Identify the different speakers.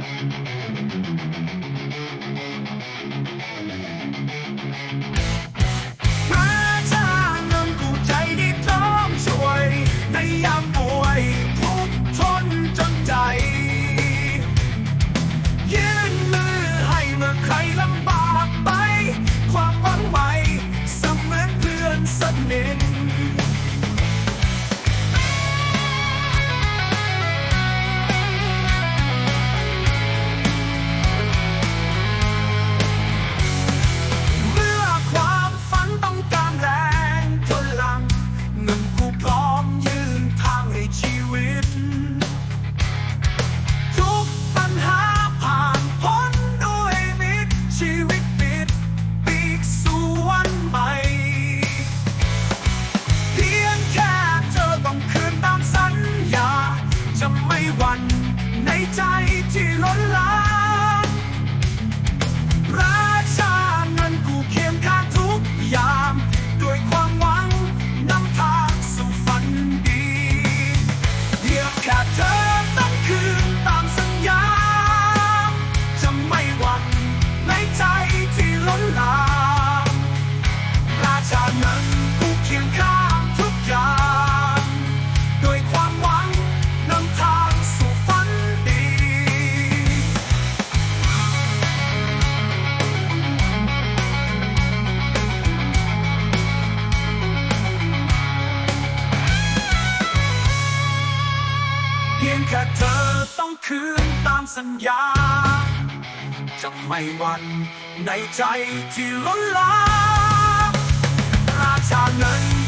Speaker 1: thank you ค่เธอต้องคืนตามสัญญา จะไม่หวั่ในใจที่ล้นลามราชานั้น พียงแค่เธอต้องคืนตามสัญญา จะไม่วันในใจที่ล้นลาราชาเงิน